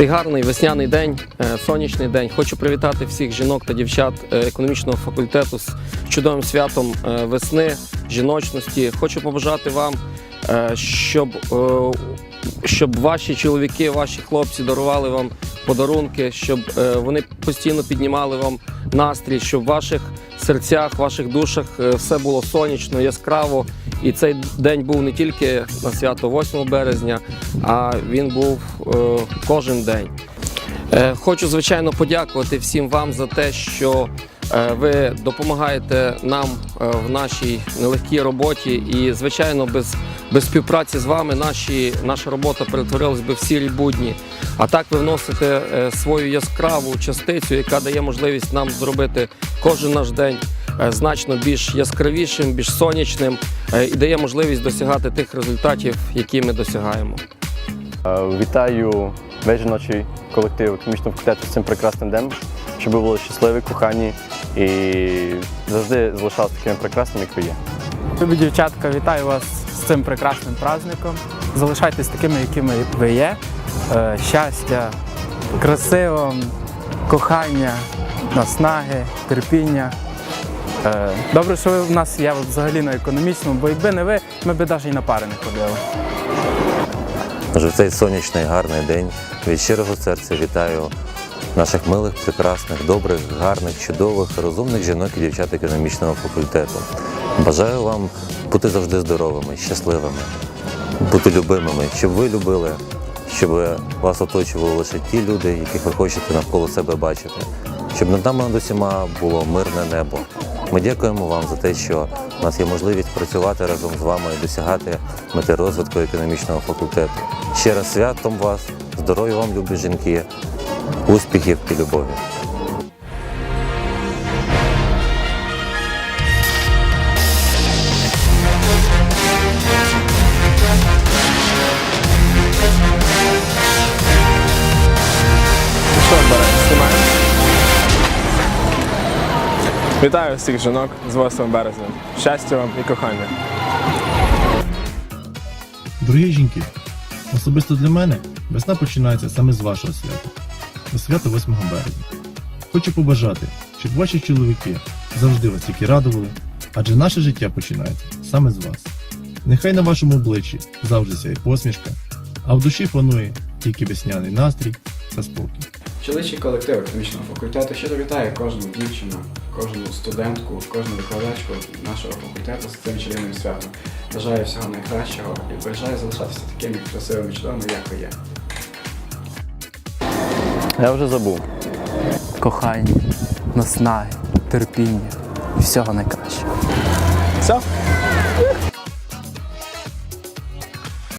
Цей гарний весняний день, е, сонячний день. Хочу привітати всіх жінок та дівчат е, економічного факультету з чудовим святом е, весни, жіночності. Хочу побажати вам, щоб, щоб ваші чоловіки, ваші хлопці дарували вам подарунки, щоб вони постійно піднімали вам настрій, щоб в ваших серцях, ваших душах все було сонячно, яскраво. І цей день був не тільки на свято 8 березня, а він був е, кожен день. Е, Хочу, звичайно, подякувати всім вам за те, що е, ви допомагаєте нам в нашій нелегкій роботі. І, звичайно, без, без співпраці з вами наші, наша робота перетворилась би в сірі будні. А так ви вносите свою яскраву частицю, яка дає можливість нам зробити кожен наш день значно більш яскравішим, більш сонячним е, і дає можливість досягати тих результатів, які ми досягаємо. Е, Вітаю весь жіночий колектив економічного факультету з цим прекрасним днем, щоб ви були щасливі, кохані і завжди залишалися такими прекрасними, як ви є. Любі дівчатка, вітаю вас з цим прекрасним праздником. Залишайтесь такими, якими ви є. Е, Щастя, краси кохання, наснаги, терпіння. Е, Добре, що ви в нас є взагалі на економічному, бо якби не ви, ми б навіть і на пари не ходили. В цей сонячний гарний день від щирого серця вітаю наших милих, прекрасних, добрих, гарних, чудових, розумних жінок і дівчат економічного факультету. Бажаю вам бути завжди здоровими, щасливими, бути любимими, щоб ви любили, щоб вас оточували лише ті люди, яких ви хочете навколо себе бачити, щоб над нами над усіма було мирне небо. Ми дякуємо вам за те, що у нас є можливість працювати разом з вами і досягати мети розвитку економічного факультету. Ще раз святом вас, здоров'я вам, любі жінки, успіхів і любові. Вітаю всіх жінок з 8 березня. Щастя вам і кохання. Дорогі жінки, особисто для мене весна починається саме з вашого свята, до свята 8 березня. Хочу побажати, щоб ваші чоловіки завжди вас тільки радували, адже наше життя починається саме з вас. Нехай на вашому обличчі завжди сяє посмішка, а в душі панує тільки весняний настрій та спокій. Чоловічий колектив економічного факультету щиро вітає кожну дівчину, кожну студентку, кожну викладачку нашого факультету з цим чарівним святом. Бажаю всього найкращого і бажаю залишатися такими красивими, чудовими, як ви є. Я вже забув. Кохання, наснаги, терпіння і всього найкращого. Все?